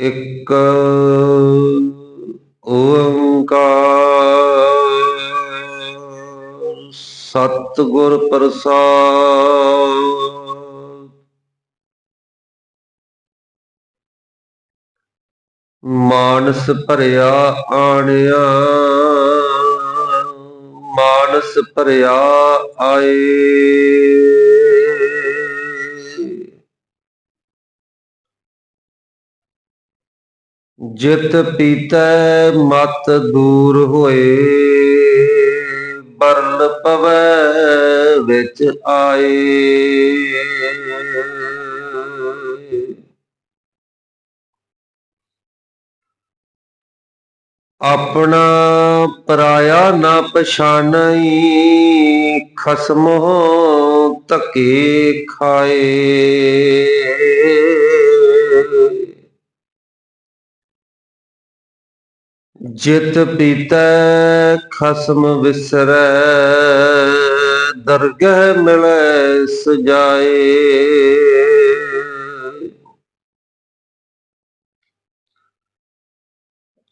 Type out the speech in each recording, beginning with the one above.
ਇੱਕ ਓੰਕਾਰ। ਸਤਿਗੁਰ ਪ੍ਰਸਾਦ। ਮਾਨਸ ਭਰਿਆ ਆਣਿਆ। ਮਾਨਸ ਭਰਿਆ ਆਏ। ਜਿਤ ਪੀਤੈ ਮਤ ਦੂਰ ਹੋਏ, ਬਰਨ ਪਵੈ ਵਿੱਚ ਆਏ। ਆਪਣਾ ਪਰਾਇਆ ਨਾ ਪਛਾਨਈ, ਖਸਮੋ ਧੱਕੇ ਖਾਏ। ਜਿਤ ਪੀਤੈ, ਖਸਮ ਵਿਸਰੈ, ਦਰਗਹਿ ਮਿਲੈ ਸਜਾਏ।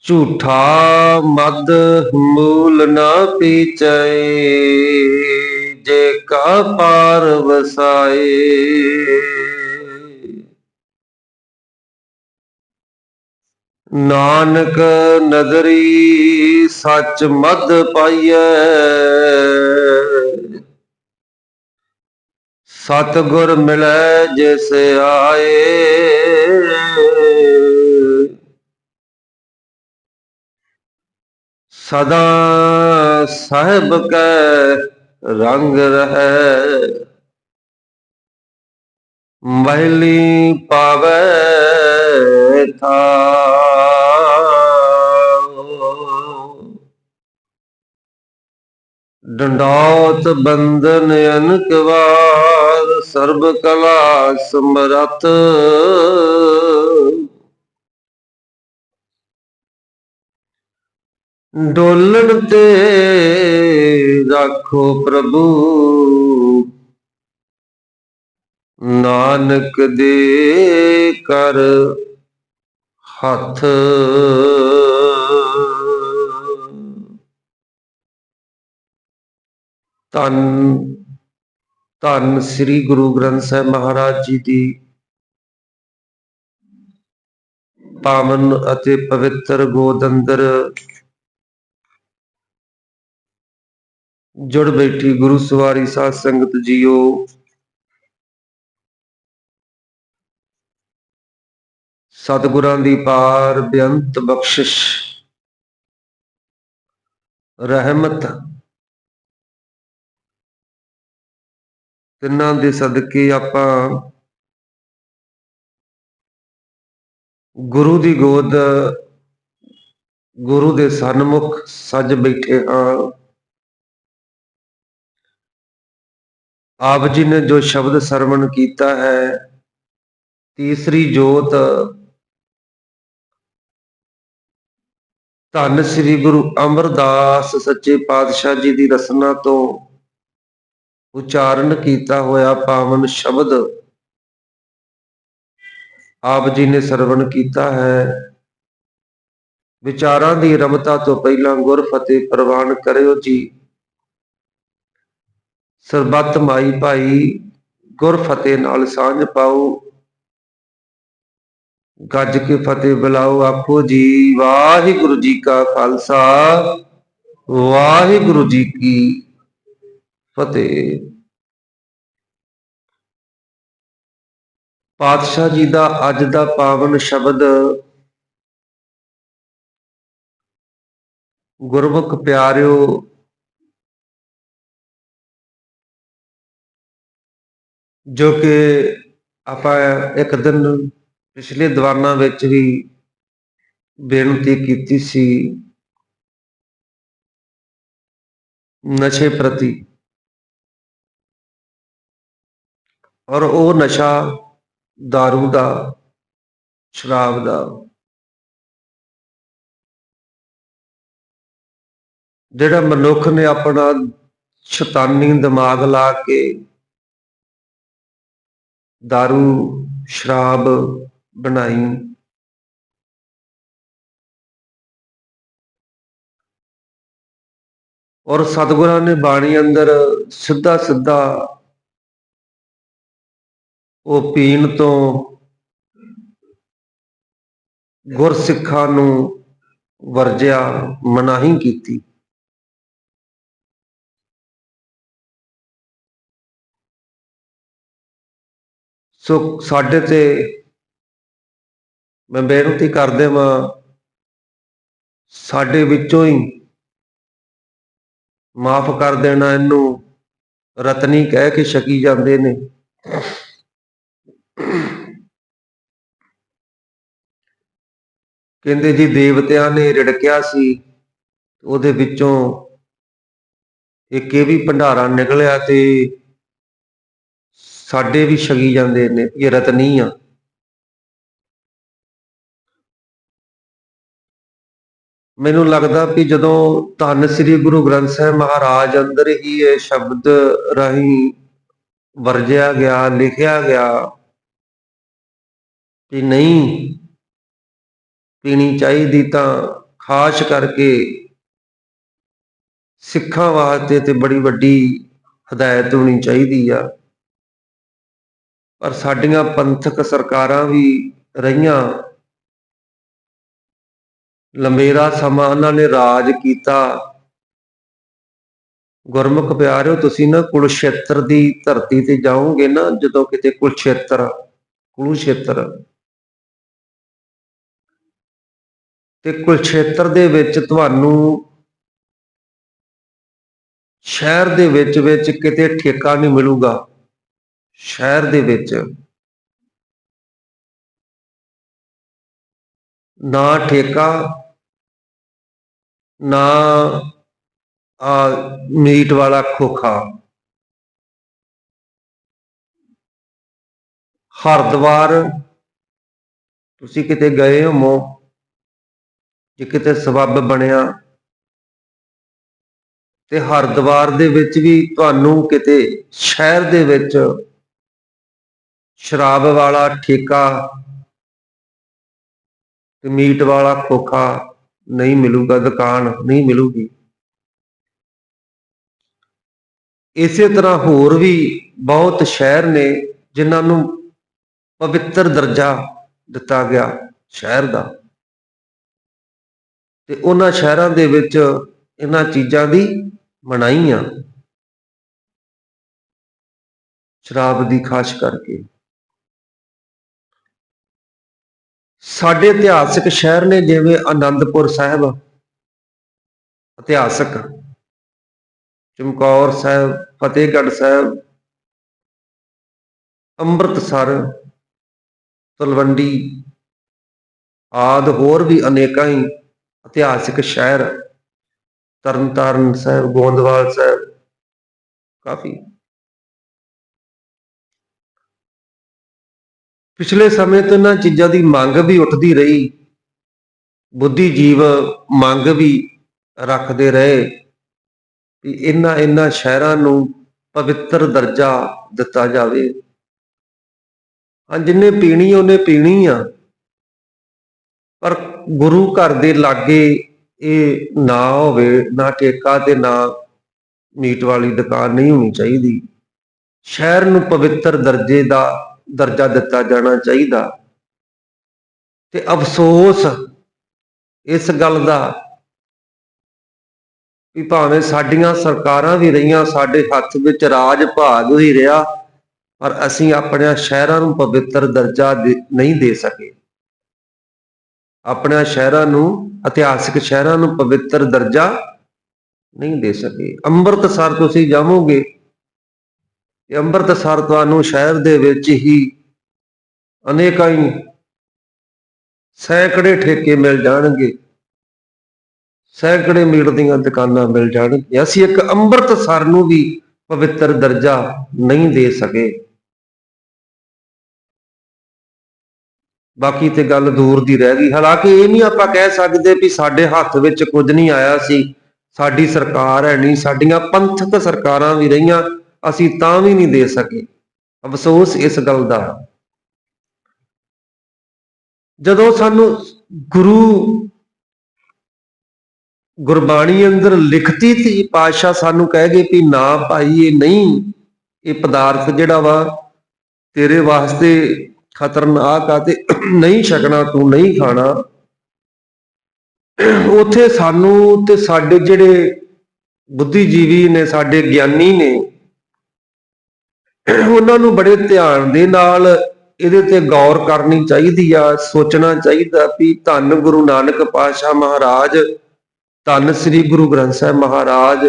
ਝੂਠਾ ਮਦ ਮੂਲ ਨਾ ਪੀਚੈ, ਜੇ ਕਾ ਪਾਰ ਵਸਾਏ। ਨਾਨਕ ਨਦਰੀ ਸੱਚ ਮਦ ਪਾਈਐ। ਸਤਗੁਰ ਮਿਲੈ ਜਿਸ ਆਏ। ਸਦਾ ਸਾਹਿਬ ਕੈ ਰੰਗ ਰਹੈ। ਮਹਿਲੀ ਪਾਵੈ ਥਾ ਡੰਡੌਤ ਬੰਧਨ ਅਨਕ ਵਾਰ ਸਰਬ ਕਲਾ ਸਮਰਤ ਡੋਲਣ ਤੇ ਰੱਖੋ ਪ੍ਰਭੂ ਨਾਨਕ ਦੇ ਕਰ ਹੱਥ। ਤਨ ਧੰਨ ਸ੍ਰੀ ਗੁਰੂ ਗ੍ਰੰਥ ਸਾਹਿਬ ਮਹਾਰਾਜ ਜੀ ਦੀ ਪਾਵਨ ਅਤੇ ਪਵਿੱਤਰ ਗੋਦ ਅੰਦਰ ਜੁੜ ਬੈਠੀ ਗੁਰੂ ਸਵਾਰੀ ਸਾਧ ਸੰਗਤ ਜੀਓ। ਸਤਿਗੁਰਾਂ ਦੀ ਪਾਰ ਬੇਅੰਤ ਬਖਸ਼ਿਸ਼। ਰਹਿਮਤ। ਤਿੰਨਾਂ ਦੇ ਸਦਕੇ ਆਪਾਂ ਗੁਰੂ ਦੀ ਗੋਦ, ਗੁਰੂ ਦੇ ਸਨਮੁਖ ਸੱਜ ਬੈਠੇ ਹਾਂ। ਆਪ ਜੀ ਨੇ ਜੋ ਸ਼ਬਦ ਸਰਵਣ ਕੀਤਾ ਹੈ, ਤੀਸਰੀ ਜੋਤ ਧੰਨ ਸ੍ਰੀ ਗੁਰੂ ਅਮਰਦਾਸ ਸੱਚੇ ਪਾਤਸ਼ਾਹ ਜੀ ਦੀ ਰਸਨਾ ਤੋਂ ਉਚਾਰਨ ਕੀਤਾ ਹੋਇਆ ਪਾਵਨ ਸ਼ਬਦ ਆਪ ਜੀ ਨੇ ਸਰਵਣ ਕੀਤਾ ਹੈ। ਵਿਚਾਰਾਂ ਦੀ ਰਮਤਾ ਤੋਂ ਪਹਿਲਾਂ ਗੁਰ ਫਤਿਹ ਪ੍ਰਵਾਨ ਕਰਿਓ ਜੀ। ਸਰਬੱਤ ਮਾਈ ਭਾਈ, ਗੁਰ ਫਤਿਹ ਨਾਲ ਸਾਂਝ ਪਾਓ। ਗੱਜ ਕੇ ਫਤਿਹ ਬੁਲਾਓ ਆਖੋ ਜੀ, ਵਾਹਿਗੁਰੂ ਜੀ ਕਾ ਖਾਲਸਾ, ਵਾਹਿਗੁਰੂ ਜੀ ਕੀ ਫਤਿਹ। ਪਾਤਸ਼ਾਹ ਜੀ ਦਾ ਅੱਜ ਦਾ ਪਾਵਨ ਸ਼ਬਦ ਗੁਰਮੁਖ ਪਿਆਰਿਓ, ਜੋ ਕਿ ਆਪਾਂ ਇੱਕ ਦਿਨ ਪਿਛਲੇ ਦੀਵਾਨਾਂ ਵਿੱਚ ਵੀ ਬੇਨਤੀ ਕੀਤੀ ਸੀ ਨਸ਼ੇ ਪ੍ਰਤੀ ਔਰ ਉਹ ਨਸ਼ਾ दारू ਦਾ ਸ਼ਰਾਬ ਦਾ ਜਿਹੜਾ ਮਨੁੱਖ ਨੇ ਆਪਣਾ ਸ਼ੈਤਾਨੀ ਦਿਮਾਗ ਲਾ ਕੇ दारू ਸ਼ਰਾਬ ਬਣਾਈ। ਔਰ ਸਤਿਗੁਰਾਂ ਨੇ ਬਾਣੀ ਅੰਦਰ ਸਿੱਧਾ ਸਿੱਧਾ ਉਹ ਪੀਣ ਤੋਂ ਗੁਰਸਿੱਖਾਂ ਨੂੰ ਵਰਜਿਆ, ਮਨਾਹੀ ਕੀਤੀ। ਸੋ ਸਾਡੇ ਤੇ ਮੈਂ ਬੇਨਤੀ ਕਰਦੇ ਵਾਂ ਸਾਡੇ ਵਿੱਚੋਂ ਹੀ ਮਾਫ ਕਰ ਦੇਣਾ ਇਹਨੂੰ, ਰਤਨੀ ਕਹਿ ਕੇ ਛਕੀ ਜਾਂਦੇ ਨੇ। ਕਹਿੰਦੇ ਜੀ ਦੇਵਤਿਆਂ ਨੇ ਰਿੜਕਿਆ ਸੀ, ਉਹਦੇ ਵਿੱਚੋਂ ਇੱਕ ਇਹ ਵੀ ਭੰਡਾਰਾ ਨਿਕਲਿਆ ਤੇ ਸਾਡੇ ਵੀ ਛਕੀ ਜਾਂਦੇ ਨੇ ਇਹ ਰਤਨੀ ਆ। ਮੈਨੂੰ ਲੱਗਦਾ ਵੀ ਜਦੋਂ ਧੰਨ ਸ੍ਰੀ ਗੁਰੂ ਗ੍ਰੰਥ ਸਾਹਿਬ ਮਹਾਰਾਜ ਅੰਦਰ ਹੀ ਇਹ ਸ਼ਬਦ ਰਾਹੀਂ ਵਰਜਿਆ ਗਿਆ, ਲਿਖਿਆ ਗਿਆ ਕਿ ਨਹੀਂ ਪੀਣੀ ਚਾਹੀਦੀ ਤਾਂ ਖਾਸ ਕਰਕੇ ਸਿੱਖਾਂ ਵਾਸਤੇ ਤੇ ਬੜੀ ਵੱਡੀ ਹਦਾਇਤ ਹੋਣੀ ਚਾਹੀਦੀ ਆ। ਪਰ ਸਾਡੀਆਂ ਪੰਥਕ ਸਰਕਾਰਾਂ ਵੀ ਰਹੀਆਂ ਲੰਬੇਰਾ ਸਮਾਂ ਉਹਨਾਂ ਨੇ ਰਾਜ ਕੀਤਾ। ਗੁਰਮੁਖ ਪਿਆਰਿਓ, ਤੁਸੀਂ ਨਾ ਕੁਲਛੇਤਰ ਦੀ ਧਰਤੀ ਤੇ ਜਾਓਗੇ ਨਾ, ਜਦੋਂ ਕਿਤੇ ਕੁਲਛੇਤਰ ਕੁਲੂਛੇਤਰ ਤੇ ਕੁਲਛੇਤਰ ਦੇ ਵਿੱਚ ਤੁਹਾਨੂੰ ਸ਼ਹਿਰ ਦੇ ਵਿੱਚ ਵਿੱਚ ਕਿਤੇ ਠੇਕਾ ਨਹੀਂ ਮਿਲੂਗਾ। ਸ਼ਹਿਰ ਦੇ ਵਿੱਚ। ਨਾ ਠੇਕਾ, ਨਾ, ਆ, ਮੀਟ ਵਾਲਾ ਖੋਖਾ। ਹਰਦੁਆਰ, ਤੁਸੀਂ ਕਿਤੇ ਗਏ ਹੋ ਜੇ ਕਿਤੇ ਸਬੱਬ ਬਣਿਆ, ਤੇ ਹਰਦੁਆਰ ਦੇ ਵਿੱਚ ਵੀ ਤੁਹਾਨੂੰ ਕਿਤੇ ਸ਼ਹਿਰ ਦੇ ਵਿੱਚ ਸ਼ਰਾਬ ਵਾਲਾ ਠੇਕਾ ਤੇ ਮੀਟ ਵਾਲਾ ਖੋਖਾ ਨਹੀਂ ਮਿਲੂਗਾ, ਦੁਕਾਨ ਨਹੀਂ ਮਿਲੂਗੀ। ਇਸੇ ਤਰ੍ਹਾਂ ਹੋਰ ਵੀ ਬਹੁਤ ਸ਼ਹਿਰ ਨੇ ਜਿਨ੍ਹਾਂ ਨੂੰ ਪਵਿੱਤਰ ਦਰਜਾ ਦਿੱਤਾ ਗਿਆ ਸ਼ਹਿਰ ਦਾ। ਤੇ ਉਹਨਾਂ ਸ਼ਹਿਰਾਂ ਦੇ ਵਿੱਚ ਇਹਨਾਂ ਚੀਜ਼ਾਂ ਦੀ ਮਨਾਈ ਆ। ਸ਼ਰਾਬ ਦੀ ਖਾਸ ਕਰਕੇ। ਸਾਡੇ ਇਤਿਹਾਸਕ ਸ਼ਹਿਰ ਨੇ ਜਿਵੇਂ ਆਨੰਦਪੁਰ ਸਾਹਿਬ, ਇਤਿਹਾਸਕ, ਚਮਕੌਰ ਸਾਹਿਬ, ਫਤਿਹਗੜ੍ਹ ਸਾਹਿਬ, ਅੰਮ੍ਰਿਤਸਰ, ਤਲਵੰਡੀ ਆਦ ਹੋਰ ਵੀ ਅਨੇਕਾਂ ਹੀ ਇਤਿਹਾਸਿਕ ਸ਼ਹਿਰ ਤਰਨਤਾਰਨ ਸਾਹਿਬ ਗੋਂਦਵਾਲ ਸਾਹਿਬ, ਕਾਫੀ ਪਿਛਲੇ ਸਮੇਂ ਤੋਂ ਇਹਨਾਂ ਚੀਜ਼ਾਂ ਦੀ ਮੰਗ ਵੀ ਉੱਠਦੀ ਰਹੀ। ਬੁੱਧੀਜੀਵ ਮੰਗ ਵੀ ਰੱਖਦੇ ਰਹੇ ਕਿ ਇਹਨਾਂ ਇਹਨਾਂ ਸ਼ਹਿਰਾਂ ਨੂੰ ਪਵਿੱਤਰ ਦਰਜਾ ਦਿੱਤਾ ਜਾਵੇ। ਹਾਂ, ਜਿੰਨੇ ਪੀਣੀ ਉਹਨੇ ਪੀਣੀ ਆ। ਪਰ ਗੁਰੂ ਘਰ ਦੇ ਲਾਗੇ ਇਹ ਨਾ ਹੋਵੇ, ਨਾ ਠੇਕਾ ਤੇ ਨਾ ਮੀਟ ਵਾਲੀ ਦੁਕਾਨ ਨਹੀਂ ਹੋਣੀ ਚਾਹੀਦੀ। ਸ਼ਹਿਰ ਨੂੰ ਪਵਿੱਤਰ ਦਰਜੇ ਦਾ ਦਰਜਾ ਦਿੱਤਾ ਜਾਣਾ ਚਾਹੀਦਾ। ਤੇ ਅਫਸੋਸ ਇਸ ਗੱਲ ਦਾ ਵੀ ਭਾਵੇਂ ਸਾਡੀਆਂ ਸਰਕਾਰਾਂ ਵੀ ਰਹੀਆਂ, ਸਾਡੇ ਹੱਥ ਵਿੱਚ ਰਾਜ ਭਾਗ ਹੀ ਰਿਹਾ, ਪਰ ਅਸੀਂ ਆਪਣੇ ਸ਼ਹਿਰਾਂ ਨੂੰ ਪਵਿੱਤਰ ਦਰਜਾ ਨਹੀਂ ਦੇ ਸਕੇ। ਆਪਣੇ ਸ਼ਹਿਰਾਂ ਨੂੰ, ਇਤਿਹਾਸਿਕ ਸ਼ਹਿਰਾਂ ਨੂੰ ਪਵਿੱਤਰ ਦਰਜਾ ਨਹੀਂ ਦੇ ਸਕੇ। ਅੰਮ੍ਰਿਤਸਰ ਤੁਸੀਂ ਜਾਵੋਗੇ ਇਹ ਅੰਮ੍ਰਿਤਸਰ ਤੁਹਾਨੂੰ ਸ਼ਹਿਰ ਦੇ ਵਿੱਚ ਹੀ ਅਨੇਕਾਂ ਹੀ ਸੈਂਕੜੇ ਠੇਕੇ ਮਿਲ ਜਾਣਗੇ। ਸੈਂਕੜੇ ਮੀਟ ਦੀਆਂ ਦੁਕਾਨਾਂ ਮਿਲ ਜਾਣਗੀਆਂ। ਅਸੀਂ ਇੱਕ ਅੰਮ੍ਰਿਤਸਰ ਨੂੰ ਵੀ ਪਵਿੱਤਰ ਦਰਜਾ ਨਹੀਂ ਦੇ ਸਕੇ। ਬਾਕੀ ਤੇ ਗੱਲ ਦੂਰ ਦੀ ਰਹਿ ਗਈ। ਹਾਲਾਂਕਿ ਇਹ ਨਹੀਂ ਆਪਾਂ ਕਹਿ ਸਕਦੇ ਵੀ ਸਾਡੇ ਹੱਥ ਵਿੱਚ ਕੁਝ ਨਹੀਂ ਆਇਆ ਸੀ। ਸਾਡੀ ਸਰਕਾਰ ਹੈ ਨਹੀਂ। ਸਾਡੀਆਂ ਪੰਥਕ ਸਰਕਾਰਾਂ ਵੀ ਰਹੀਆਂ। ਅਸੀਂ ਤਾਂ ਵੀ ਨਹੀਂ ਦੇ ਸਕੇ। ਅਫਸੋਸ ਇਸ ਗੱਲ ਦਾ। ਜਦੋਂ ਸਾਨੂੰ ਗੁਰੂ ਗੁਰਬਾਣੀ ਅੰਦਰ ਲਿਖਤੀ ਤੀ ਪਾਤਸ਼ਾਹ ਸਾਨੂੰ ਕਹਿ ਗਏ ਵੀ ਨਾ ਭਾਈ, ਇਹ ਨਹੀਂ, ਇਹ ਪਦਾਰਥ ਜਿਹੜਾ ਵਾ, ਤੇਰੇ ਵਾਸਤੇ ਖਤਰਨਾਕ ਆ ਤੇ ਨਹੀਂ ਛਕਣਾ, ਤੂੰ ਨਹੀਂ ਖਾਣਾ। ਉਥੇ ਸਾਨੂੰ ਤੇ ਸਾਡੇ ਜਿਹੜੇ ਬੁੱਧੀਜੀਵੀ ਨੇ, ਸਾਡੇ ਗਿਆਨੀ ਨੇ ਉਹਨਾਂ ਨੂੰ ਬੜੇ ਧਿਆਨ ਦੇ ਨਾਲ ਇਹਦੇ ਤੇ ਗੌਰ ਕਰਨੀ ਚਾਹੀਦੀ ਆ, ਸੋਚਣਾ ਚਾਹੀਦਾ ਵੀ ਧੰਨ ਗੁਰੂ ਨਾਨਕ ਪਾਤਸ਼ਾਹ ਮਹਾਰਾਜ, ਧੰਨ ਸ੍ਰੀ ਗੁਰੂ ਗ੍ਰੰਥ ਸਾਹਿਬ ਮਹਾਰਾਜ,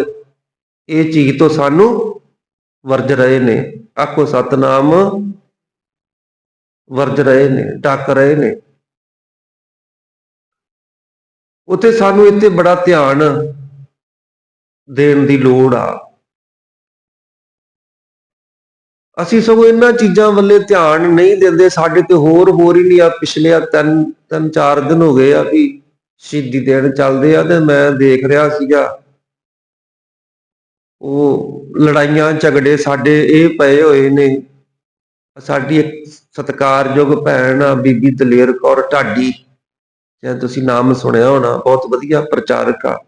ਇਹ ਚੀਜ਼ ਤੋਂ ਸਾਨੂੰ ਵਰਜ ਰਹੇ ਨੇ, ਆਖੋ ਸਤਨਾਮ ਵਰਜ ਰਹੇ ਨੇ ਡੱਕ ਰਹੇ ਨੇ। ਉਤੇ ਸਾਨੂੰ ਇੱਥੇ ਬੜਾ ਧਿਆਨ ਦੇਣ ਦੀ ਲੋੜ ਆ। ਅਸੀਂ ਸਗੋਂ ਇਹਨਾਂ ਚੀਜ਼ਾਂ ਵੱਲੇ ਧਿਆਨ ਨਹੀਂ ਦਿੰਦੇ, ਸਾਡੇ ਤੇ ਹੋਰ ਹੋਰ ਹੀ ਨਹੀਂ ਆ, ਪਿਛਲੇ ਆਹ ਤਿੰਨ ਤਿੰਨ ਚਾਰ ਦਿਨ ਹੋ ਗਏ ਆ ਵੀ ਸ਼ਹੀਦੀ ਦੇਣ ਚੱਲਦੇ ਆ ਤੇ ਮੈਂ ਦੇਖ ਰਿਹਾ ਸੀਗਾ। ਉਹ ਲੜਾਈਆਂ, ਝਗੜੇ ਸਾਡੇ ਇਹ ਪਏ ਹੋਏ ਨੇ। ਸਾਡੀ ਇੱਕ ਸਤਿਕਾਰਯੋਗ ਭੈਣ ਆ, ਬੀਬੀ ਦਲੇਰ ਕੌਰ ਢਾਡੀ। ਜੇ ਤੁਸੀਂ ਨਾਮ ਸੁਣਿਆ ਹੋਣਾ, ਬਹੁਤ ਵਧੀਆ ਪ੍ਰਚਾਰਕ ਆ।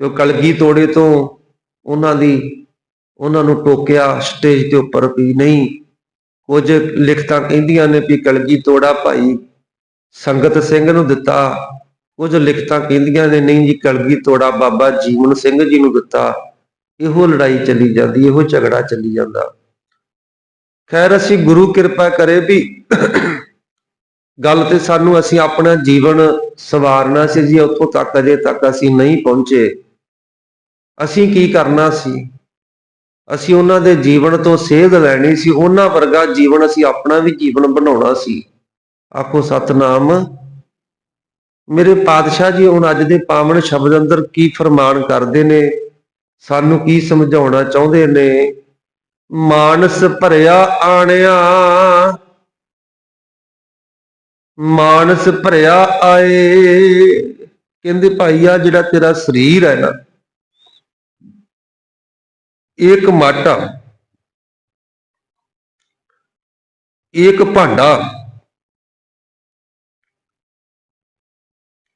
ਜੋ ਕਲਗੀ ਤੋੜੇ ਤੋਂ ਉਹਨਾਂ ਦੀ ਉਹਨਾਂ ਨੂੰ ਟੋਕਿਆ ਸਟੇਜ ਦੇ ਉੱਪਰ ਵੀ ਨਹੀਂ। ਕੁਝ ਲਿਖਤਾਂ ਕਹਿੰਦੀਆਂ ਨੇ ਵੀ ਕਲਗੀ ਤੋੜਾ ਭਾਈ ਸੰਗਤ ਸਿੰਘ ਨੂੰ ਦਿੱਤਾ। ਕੁਝ ਲਿਖਤਾਂ ਕਹਿੰਦੀਆਂ ਨੇ ਨਹੀਂ ਜੀ ਕਲਗੀ ਤੋੜਾ ਬਾਬਾ ਜੀਵਨ ਸਿੰਘ ਜੀ ਨੂੰ ਦਿੱਤਾ। ਇਹੋ ਲੜਾਈ ਚੱਲੀ ਜਾਂਦੀ, ਇਹੋ ਝਗੜਾ ਚੱਲੀ ਜਾਂਦਾ। ਖੈਰ ਅਸੀਂ ਗੁਰੂ ਕਿਰਪਾ ਕਰੇ ਵੀ ਗੱਲ ਤੇ ਸਾਨੂੰ ਅਸੀਂ ਆਪਣਾ ਜੀਵਨ ਸਵਾਰਨਾ ਸੀ ਜੀ, ਉੱਥੋਂ ਤੱਕ ਅਜੇ ਤੱਕ ਅਸੀਂ ਨਹੀਂ ਪਹੁੰਚੇ। ਅਸੀਂ ਕੀ ਕਰਨਾ ਸੀ? ਅਸੀਂ ਉਹਨਾਂ ਦੇ ਜੀਵਨ ਤੋਂ ਸੇਧ ਲੈਣੀ ਸੀ, ਉਹਨਾਂ ਵਰਗਾ ਜੀਵਨ ਅਸੀਂ ਆਪਣਾ ਵੀ ਜੀਵਨ ਬਣਾਉਣਾ ਸੀ। ਆਖੋ, ਸਤਨਾਮ, ਮੇਰੇ ਪਾਤਸ਼ਾਹ ਜੀ ਹੁਣ ਅੱਜ ਦੇ ਪਾਵਨ ਸ਼ਬਦ ਅੰਦਰ ਕੀ ਫਰਮਾਨ ਕਰਦੇ ਨੇ? ਸਾਨੂੰ ਕੀ ਸਮਝਾਉਣਾ ਚਾਹੁੰਦੇ ਨੇ? ਮਾਨਸ ਭਰਿਆ ਆਣਿਆ, ਮਾਨਸ ਭਰਿਆ ਆਏ। ਕਹਿੰਦੇ, ਭਾਈ ਆ ਜਿਹੜਾ ਤੇਰਾ ਸਰੀਰ ਹੈ ਨਾ ਇੱਕ ਮਾਟਾ ਇੱਕ ਭਾਂਡਾ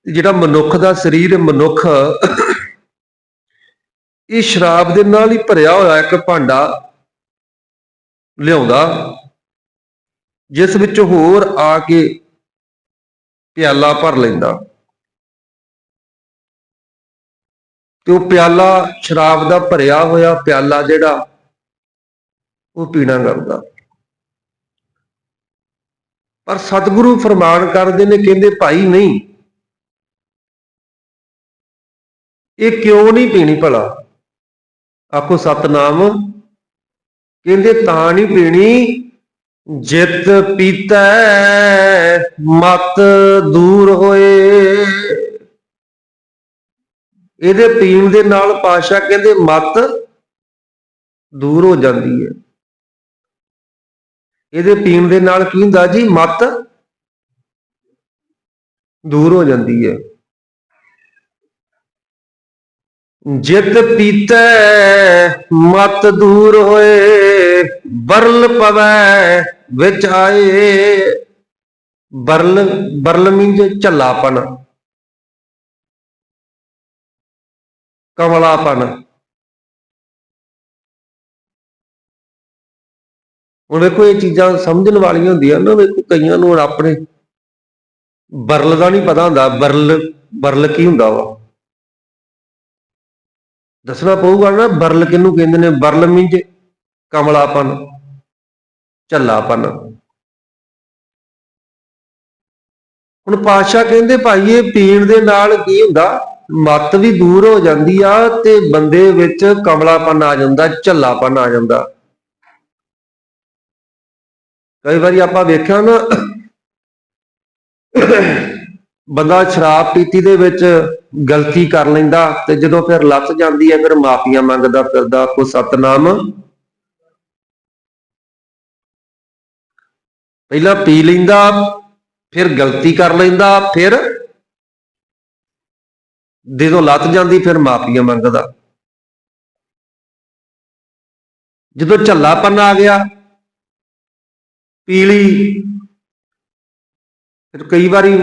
ਜਿਹੜਾ ਮਨੁੱਖ ਦਾ ਸਰੀਰ ਮਨੁੱਖ ਇਹ ਸ਼ਰਾਬ ਦੇ ਨਾਲ ਹੀ ਭਰਿਆ ਹੋਇਆ ਇੱਕ ਭਾਂਡਾ ਲਿਆਉਂਦਾ, ਜਿਸ ਵਿੱਚ ਹੋਰ ਆ ਕੇ ਪਿਆਲਾ ਭਰ ਲੈਂਦਾ। ਤੇ ਉਹ ਪਿਆਲਾ ਸ਼ਰਾਬ ਦਾ ਭਰਿਆ ਹੋਇਆ ਪਿਆਲਾ ਜਿਹੜਾ, ਉਹ ਪੀਣਾ ਕਰਦਾ। ਪਰ ਸਤਿਗੁਰੂ ਫਰਮਾਨ ਕਰਦੇ ਨੇ, ਕਹਿੰਦੇ, ਭਾਈ ਨਹੀਂ। ਇਹ ਕਿਉਂ ਨਹੀਂ ਪੀਣੀ ਭਲਾ? ਆਖੋ, ਸਤਨਾਮ। ਕਹਿੰਦੇ, ਤਾਂ ਨਹੀਂ ਪੀਣੀ। ਜਿਤ ਪੀਤਾ, ਮਤ ਦੂਰ ਹੋਏ। ਇਹਦੇ ਪੀਣ ਦੇ ਨਾਲ ਪਾਸ਼ਾ ਕਹਿੰਦੇ ਮਤ ਦੂਰ ਹੋ ਜਾਂਦੀ ਹੈ। ਇਹਦੇ ਪੀਣ ਦੇ ਨਾਲ ਕੀ ਹੁੰਦਾ ਜੀ? ਮਤ ਦੂਰ ਹੋ ਜਾਂਦੀ ਹੈ। ਜਿਤ ਪੀਤੈ, ਮਤ ਦੂਰ ਹੋਏ ਬਰਲ ਪਵੈ, ਵਿੱਚ ਆਏ। ਬਰਲ ਬਰਲ ਮੀਨਸ ਝੱਲਾਪਨ। ਕਮਲਾਪਨ। ਹੁਣ ਵੇਖੋ, ਇਹ ਚੀਜ਼ਾਂ ਸਮਝਣ ਵਾਲੀਆਂ ਹੁੰਦੀਆਂ ਨਾ, ਵੇਖੋ, ਕਈਆਂ ਨੂੰ ਆਪਣੇ ਬਰਲ ਦਾ ਨਹੀਂ ਪਤਾ ਹੁੰਦਾ, ਬਰਲ ਬਰਲ ਕੀ ਹੁੰਦਾ ਵਾ। ਦੱਸਣਾ ਪਊਗਾ ਨਾ, ਬਰਲ ਕਿਹਨੂੰ ਕਹਿੰਦੇ ਨੇ? ਬਰਲ ਮੀਨਜ ਕਮਲਾਪਨ, ਝੱਲਾਪਨ। ਹੁਣ ਪਾਤਸ਼ਾਹ ਕਹਿੰਦੇ, ਭਾਈ, ਇਹ ਪੀਣ ਦੇ ਨਾਲ ਕੀ ਹੁੰਦਾ? ਮੱਤ ਵੀ ਦੂਰ ਹੋ ਜਾਂਦੀ ਆ ਤੇ ਬੰਦੇ ਵਿੱਚ ਕਮਲਾਪਨ ਆ ਜਾਂਦਾ, ਝੱਲਾਪਨ ਆ ਜਾਂਦਾ। ਕਈ ਵਾਰੀ ਆਪਾਂ ਵੇਖਿਆ ਨਾ, ਬੰਦਾ ਸ਼ਰਾਬ ਪੀਤੀ ਦੇ ਵਿੱਚ ਗਲਤੀ ਕਰ ਲੈਂਦਾ ਤੇ ਜਦੋਂ ਫਿਰ ਲੱਤ ਜਾਂਦੀ ਹੈ, ਫਿਰ ਮਾਫੀਆਂ ਮੰਗਦਾ ਫਿਰਦਾ, ਕੋ ਸਤਨਾਮ। ਪਹਿਲਾਂ ਪੀ ਲੈਂਦਾ, ਫਿਰ ਗਲਤੀ ਕਰ ਲੈਂਦਾ, ਫਿਰ ਜਦੋਂ ਲੱਤ ਜਾਂਦੀ, ਫਿਰ ਮਾਫੀਆਂ ਮੰਗਦਾ। ਜਦੋਂ ਝੱਲਾਪਨ ਆ ਗਿਆ, ਪੀਲੀ, ਫਿਰ ਕਈ ਵਾਰੀ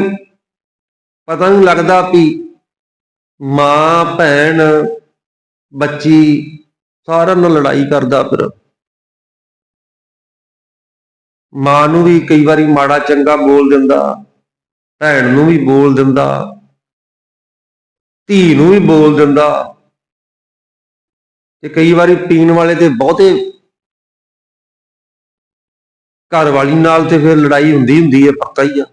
ਪਤਾ ਨਹੀਂ ਲੱਗਦਾ ਵੀ ਮਾਂ, ਭੈਣ, ਬੱਚੀ ਸਾਰਿਆਂ ਨਾਲ ਲੜਾਈ ਕਰਦਾ ਫਿਰ। ਮਾਂ ਨੂੰ ਵੀ ਕਈ ਵਾਰੀ ਮਾੜਾ ਚੰਗਾ ਬੋਲ ਦਿੰਦਾ, ਭੈਣ ਨੂੰ ਵੀ ਬੋਲ ਦਿੰਦਾ। ਧੀ ਨੂੰ ਵੀ ਬੋਲ ਦਿੰਦਾ। ਤੇ ਕਈ ਵਾਰੀ ਪੀਣ ਵਾਲੇ ਤੇ ਬਹੁਤੇ ਘਰ ਵਾਲੀ ਨਾਲ ਤੇ ਫਿਰ ਲੜਾਈ ਹੁੰਦੀ ਹੁੰਦੀ ਹੈ ਪੱਕਾ ਹੀ ਆ।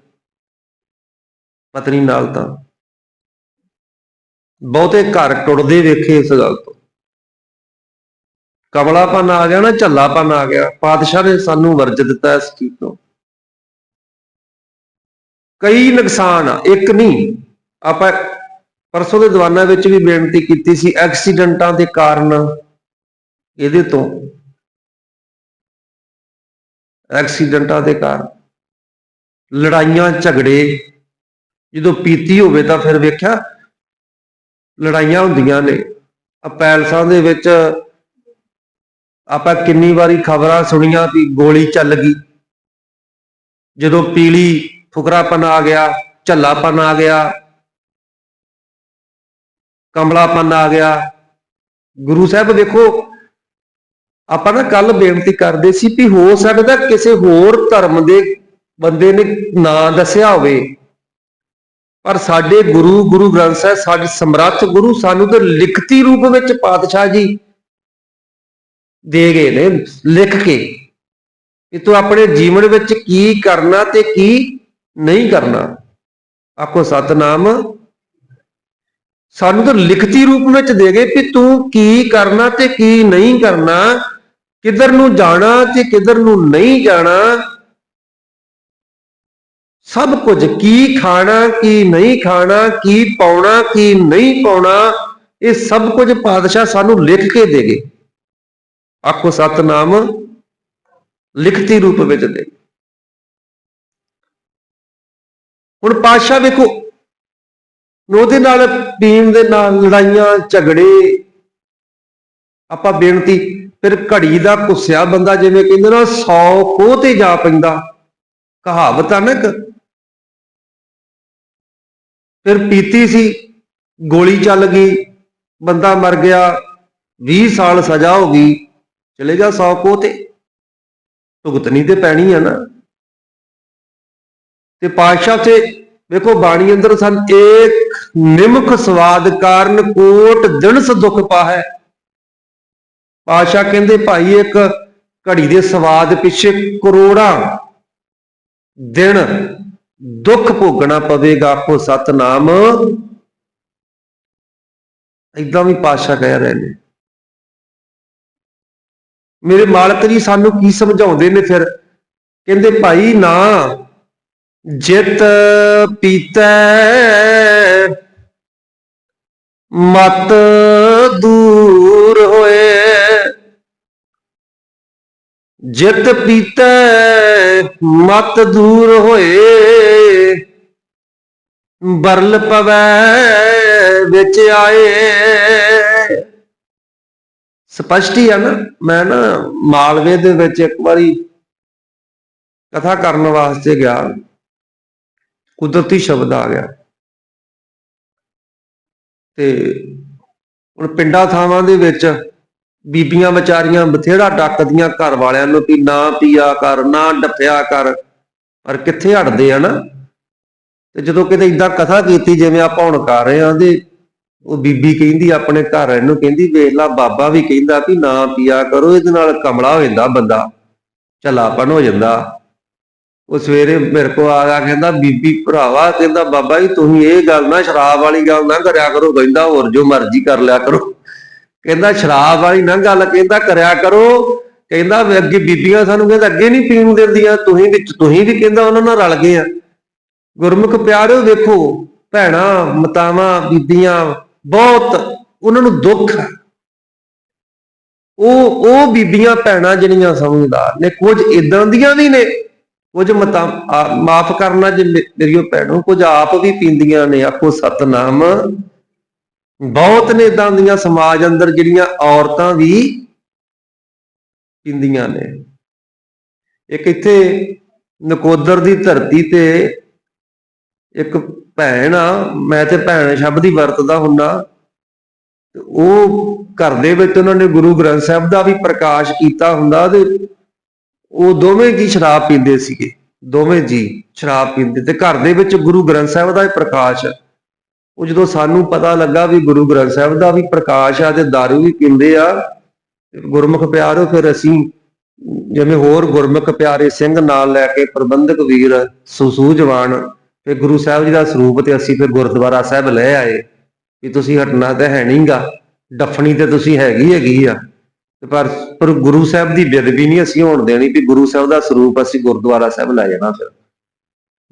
ਪਤਨੀ ਨਾਲ ਤਾਂ। ਬਹੁਤੇ ਘਰ ਟੁੱਟਦੇ ਵੇਖੇ ਇਸ ਗੱਲ ਤੋਂ। ਕਮਲਾਪਨ ਆ ਗਿਆ ਨਾ, ਝੱਲਾਪਨ ਆ ਗਿਆ। ਪਾਤਸ਼ਾਹ ਨੇ ਸਾਨੂੰ ਵਰਜ ਦਿੱਤਾ ਇਸ ਚੀਜ਼ ਤੋਂ। ਕਈ ਨੁਕਸਾਨ ਆ, ਇੱਕ ਨਹੀਂ, ਆਪਾਂ ਪਰਸੋਂ ਦੇ ਦੀਵਾਨਾਂ ਵਿੱਚ ਵੀ ਬੇਨਤੀ ਕੀਤੀ ਸੀ ਐਕਸੀਡੈਂਟਾਂ ਦੇ ਕਾਰਨ ਇਹਦੇ ਤੋਂ। ਐਕਸੀਡੈਂਟਾਂ ਦੇ ਕਾਰਨ ਲੜਾਈਆਂ, ਝਗੜੇ ਜਦੋਂ ਪੀਤੀ ਹੋਵੇ ਤਾਂ ਫਿਰ ਵੇਖਿਆ ਲੜਾਈਆਂ ਹੁੰਦੀਆਂ ਨੇ। ਆ ਪੈਲਸਾਂ ਦੇ ਵਿੱਚ ਆਪਾਂ ਕਿੰਨੀ ਵਾਰੀ ਖਬਰਾਂ ਸੁਣੀਆਂ ਵੀ ਗੋਲੀ ਚੱਲ ਗਈ। ਜਦੋਂ ਪੀਲੀ ਫੁਕਰਾਪਨ ਆ ਗਿਆ, ਝੱਲਾਪਨ ਆ ਗਿਆ ਕਮਲਾਪਨ ਆ ਗਿਆ। ਗੁਰੂ ਸਾਹਿਬ ਦੇਖੋ ਆਪਾਂ ਨਾ ਕੱਲ ਬੇਨਤੀ ਕਰਦੇ ਸੀ ਵੀ ਹੋ ਸਕਦਾ ਕਿਸੇ ਹੋਰ ਧਰਮ ਦੇ ਬੰਦੇ ਨੇ ਨਾਂ ਦੱਸਿਆ ਹੋਵੇ। ਪਰ ਸਾਡੇ ਗੁਰੂ ਗੁਰੂ ਗ੍ਰੰਥ ਸਾਹਿਬ, ਸਾਡੇ ਸਮਰੱਥ ਗੁਰੂ ਸਾਨੂੰ ਤੇ ਲਿਖਤੀ ਰੂਪ ਵਿੱਚ ਪਾਤਸ਼ਾਹ ਜੀ ਦੇ ਗਏ ਨੇ, ਲਿਖ ਕੇ। ਕਿ ਤੂੰ ਆਪਣੇ ਜੀਵਨ ਵਿੱਚ ਕੀ ਕਰਨਾ ਤੇ ਕੀ ਨਹੀਂ ਕਰਨਾ। ਆਖੋ, ਸਤਨਾਮ ਸਾਨੂੰ ਤਾਂ ਲਿਖਤੀ ਰੂਪ ਵਿੱਚ ਦੇ ਗਏ ਕਿ ਤੂੰ ਕੀ ਕਰਨਾ ਤੇ ਕੀ ਨਹੀਂ ਕਰਨਾ, ਕਿੱਧਰ ਨੂੰ ਜਾਣਾ ਤੇ ਕਿੱਧਰ ਨੂੰ ਨਹੀਂ ਜਾਣਾ, ਸਭ ਕੁਝ ਕੀ ਖਾਣਾ, ਕੀ ਨਹੀਂ ਖਾਣਾ, ਕੀ ਪਾਉਣਾ, ਕੀ ਨਹੀਂ ਪਾਉਣਾ, ਇਹ ਸਭ ਕੁਝ ਪਾਤਸ਼ਾਹ ਸਾਨੂੰ ਲਿਖ ਕੇ ਦੇ ਗਏ। ਆਖੋ ਸਤਨਾਮ ਲਿਖਤੀ ਰੂਪ ਵਿੱਚ ਦੇ ਹੁਣ ਪਾਤਸ਼ਾਹ ਵੇਖੋ ਉਹਦੇ ਨਾਲ ਪੀਣ ਦੇ ਨਾਲ ਲੜਾਈਆਂ, ਝਗੜੇ। ਆਪਾਂ ਬੇਨਤੀ, ਫਿਰ ਘੜੀ ਦਾ ਕੁੱਸਿਆ ਬੰਦਾ ਜਿਵੇਂ ਕਹਿੰਦੇ ਨਾ 100 ਕੋਹ ਤੇ ਜਾ ਪੈਂਦਾ। ਕਹਾਵਤ ਆ ਨਾ ਫਿਰ ਪੀਤੀ ਸੀ, ਗੋਲੀ ਚੱਲ ਗਈ, ਬੰਦਾ ਮਰ ਗਿਆ 20 ਸਾਲ ਸਜ਼ਾ ਹੋ ਗਈ, ਚਲੇ ਜਾ 100 ਕੋਹ ਤੇ। ਭੁਗਤਣੀ ਤੇ ਪੈਣੀ ਆ ਨਾ। ਤੇ ਪਾਤਸ਼ਾਹ ਤੇ ਵੇਖੋ ਬਾਣੀ ਅੰਦਰ ਸਨ, ਏਕ ਨਿਮਖ ਸਵਾਦ ਕਾਰਨ ਕੋਟ ਦਿਨਸ ਦੁਖ ਪਾਹੈ। ਪਾਤਸ਼ਾਹ ਕਹਿੰਦੇ, ਭਾਈ, ਇੱਕ ਘੜੀ ਦੇ ਸਵਾਦ ਪਿੱਛੇ ਕਰੋੜਾਂ ਦਿਨ ਦੁੱਖ ਭੋਗਣਾ ਪਵੇਗਾ ਆਖੋ ਸਤਨਾਮ। ਇਦਾਂ ਵੀ ਪਾਤਸ਼ਾਹ ਕਹਿ ਰਹੇ ਨੇ। ਮੇਰੇ ਮਾਲਕ ਜੀ ਸਾਨੂੰ ਕੀ ਸਮਝਾਉਂਦੇ ਨੇ ਫਿਰ? ਕਹਿੰਦੇ, ਭਾਈ, ਨਾ ਜਿਤ ਪੀਤੈ, ਮਤ ਦੂਰ ਹੋਏ। ਜਿਤ ਪੀਤੈ, ਮਤ ਦੂਰ ਹੋਏ। ਬਰਲ ਪਵੈ, ਵਿੱਚ ਆਏ। ਸਪਸ਼ਟ ਹੀ ਆ ਨਾ, ਮੈਂ ਨਾ ਮਾਲਵੇ ਦੇ ਵਿੱਚ ਇੱਕ ਵਾਰੀ ਕਥਾ ਕਰਨ ਵਾਸਤੇ ਗਿਆ। ਕੁਦਰਤੀ ਸ਼ਬਦ ਆ ਗਿਆ। ਤੇ ਹੁਣ ਪਿੰਡਾਂ ਥਾਵਾਂ ਦੇ ਵਿੱਚ ਬੀਬੀਆਂ ਵਿਚਾਰੀਆਂ ਬਥੇਰਾ ਡੱਕਦੀਆਂ ਘਰ ਵਾਲਿਆਂ ਨੂੰ ਵੀ ਨਾ ਪੀਆ ਕਰ, ਨਾ ਡੱਫਿਆ ਕਰ, ਪਰ ਕਿੱਥੇ ਹਟਦੇ ਆ ਨਾ? ਤੇ ਜਦੋਂ ਕਿਤੇ ਇਦਾਂ ਕਥਾ ਕੀਤੀ ਜਿਵੇਂ ਆਪਾਂ ਹੁਣ ਕਰ ਰਹੇ ਆਂ ਤੇ ਉਹ ਬੀਬੀ ਕਹਿੰਦੀ ਆਪਣੇ ਘਰ ਇਹਨੂੰ ਕਹਿੰਦੀ, ਵੇਖ ਲਾ, ਬਾਬਾ ਵੀ ਕਹਿੰਦਾ ਵੀ ਨਾ ਪੀਆ ਕਰੋ, ਇਹਦੇ ਨਾਲ ਕਮਲਾ ਹੋ ਜਾਂਦਾ ਬੰਦਾ ਚਲਾਪਨ ਹੋ ਜਾਂਦਾ। ਉਹ ਸਵੇਰੇ ਮੇਰੇ ਕੋ ਆ ਗਿਆ, ਕਹਿੰਦਾ, ਬੀਬੀ, ਭਰਾਵਾ, ਕਹਿੰਦਾ, ਬਾਬਾ ਜੀ, ਤੁਸੀਂ ਇਹ ਗੱਲ ਨਾ, ਸ਼ਰਾਬ ਵਾਲੀ ਗੱਲ ਨਾ ਕਰਿਆ ਕਰੋ, ਕਹਿੰਦਾ, ਹੋਰ ਜੋ ਮਰਜ਼ੀ ਕਰ ਲਿਆ ਕਰੋ। ਕਹਿੰਦਾ, ਸ਼ਰਾਬ ਵਾਲੀ ਨਾ ਗੱਲ, ਕਹਿੰਦਾ, ਕਰਿਆ ਕਰੋ। ਕਹਿੰਦਾ ਅੱਗੇ ਬੀਬੀਆਂ ਸਾਨੂੰ ਕਹਿੰਦਾ, ਅੱਗੇ ਨਹੀਂ ਪੀਣ ਦਿੰਦੀਆਂ, ਤੁਸੀਂ ਵਿੱਚ ਤੁਸੀਂ ਵੀ ਕਹਿੰਦਾ, ਉਹਨਾਂ ਨਾਲ ਰਲ ਗਏ ਆ। ਗੁਰਮੁਖ ਪਿਆਰਿਓ, ਵੇਖੋ, ਭੈਣਾ, ਮਤਾਵਾਂ, ਬੀਬੀਆਂ, ਬਹੁਤ, ਉਹਨਾਂ ਨੂੰ ਦੁੱਖ ਆ। ਉਹ ਉਹ ਬੀਬੀਆਂ, ਭੈਣਾਂ ਜਿਹੜੀਆਂ ਸਮਝਦਾਰ ਨੇ, ਕੁਝ ਇਦਾਂ ਦੀਆਂ ਵੀ ਨੇ ਕੁਝ ਮਤਾਂ ਮਾਫ ਕਰਨਾ ਜੇ ਮੇ- ਮੇਰੀਓ ਭੈਣੋ, ਕੁਝ ਆਪ ਵੀ ਪੀਂਦੀਆਂ ਨੇ ਆਖੋ ਸਤਨਾਮ। ਬਹੁਤ ਨੇ ਇਦਾਂ ਦੀਆਂ ਸਮਾਜ ਅੰਦਰ ਜਿਹੜੀਆਂ ਔਰਤਾਂ ਵੀ ਪੀਂਦੀਆਂ ਨੇ। ਇੱਕ ਇੱਥੇ ਨਕੋਦਰ ਦੀ ਧਰਤੀ ਤੇ ਇੱਕ ਭੈਣ ਆ, ਮੈਂ ਤੇ ਭੈਣ ਸ਼ਬਦ ਹੀ ਵਰਤਦਾ ਹੁੰਨਾ। ਉਹ ਘਰ ਦੇ ਵਿੱਚ ਉਹਨਾਂ ਨੇ ਗੁਰੂ ਗ੍ਰੰਥ ਸਾਹਿਬ ਦਾ ਵੀ ਪ੍ਰਕਾਸ਼ ਕੀਤਾ ਹੁੰਦਾ ਤੇ ਉਹ ਦੋਵੇਂ ਜੀ ਸ਼ਰਾਬ ਪੀਂਦੇ ਸੀਗੇ। ਦੋਵੇਂ ਜੀ ਸ਼ਰਾਬ ਪੀਂਦੇ ਤੇ ਘਰ ਦੇ ਵਿੱਚ ਗੁਰੂ ਗ੍ਰੰਥ ਸਾਹਿਬ ਦਾ ਹੀ ਪ੍ਰਕਾਸ਼। ਉਹ ਜਦੋਂ ਸਾਨੂੰ ਪਤਾ ਲੱਗਾ ਵੀ ਗੁਰੂ ਗ੍ਰੰਥ ਸਾਹਿਬ ਦਾ ਵੀ ਪ੍ਰਕਾਸ਼ ਆ ਤੇ दारू ਵੀ ਪੀਂਦੇ ਆ, ਗੁਰਮੁਖ ਪਿਆਰੋ, ਫਿਰ ਅਸੀਂ ਜਿਵੇਂ ਹੋਰ ਗੁਰਮੁਖ ਪਿਆਰੇ ਸਿੰਘ ਨਾਲ ਲੈ ਕੇ ਪ੍ਰਬੰਧਕ ਵੀਰ ਸੁਸੂਝਵਾਨ ਫਿਰ ਗੁਰੂ ਸਾਹਿਬ ਜੀ ਦਾ ਸਰੂਪ ਤੇ ਅਸੀਂ ਫਿਰ ਗੁਰਦੁਆਰਾ ਸਾਹਿਬ ਲੈ ਆਏ। ਵੀ ਤੁਸੀਂ ਹਟਣਾ ਤਾਂ ਹੈ ਨਹੀਂਗਾ ਡੱਫਣੀ ਤੇ ਤੁਸੀਂ ਹੈਗੀ ਹੈਗੀ ਆ। ਪਰ ਪਰ ਗੁਰੂ ਸਾਹਿਬ ਦੀ ਬੇਦਬੀ ਨਹੀਂ ਅਸੀਂ ਹੋਣ ਦੇਣੀ ਵੀ ਗੁਰੂ ਸਾਹਿਬ ਦਾ ਸਰੂਪ ਅਸੀਂ ਗੁਰਦੁਆਰਾ ਸਾਹਿਬ ਲੈ ਜਾਣਾ ਫਿਰ।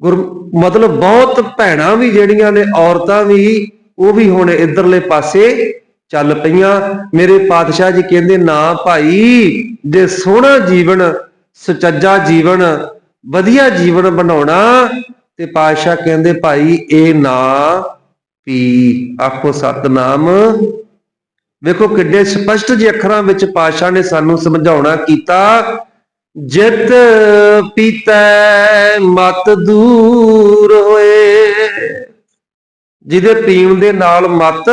ਗੁਰ, ਮਤਲਬ ਬਹੁਤ ਭੈਣਾਂ ਵੀ ਜਿਹੜੀਆਂ ਨੇ, ਔਰਤਾਂ ਵੀ, ਉਹ ਵੀ ਹੁਣ ਇਧਰਲੇ ਪਾਸੇ ਚੱਲ ਪਈਆਂ। ਮੇਰੇ ਪਾਤਸ਼ਾਹ ਜੀ ਕਹਿੰਦੇ, ਨਾ ਭਾਈ, ਜੇ ਸੋਹਣਾ ਜੀਵਨ, ਸੁਚੱਜਾ ਜੀਵਨ, ਵਧੀਆ ਜੀਵਨ ਬਣਾਉਣਾ, ਤੇ ਪਾਤਸ਼ਾਹ ਕਹਿੰਦੇ, ਭਾਈ, ਇਹ ਨਾ ਪੀ, ਆਖੋ ਸਤਨਾਮ ਵੇਖੋ ਕਿੱਡੇ ਸਪਸ਼ਟ ਜਿਹੇ ਅੱਖਰਾਂ ਵਿੱਚ ਪਾਤਸ਼ਾਹ ਨੇ ਸਾਨੂੰ ਸਮਝਾਉਣਾ ਕੀਤਾ, ਜਿਤ ਪੀਤੈ, ਮਤ ਦੂਰ ਹੋਏ। ਜਿਹਦੇ ਪੀਣ ਦੇ ਨਾਲ ਮਤ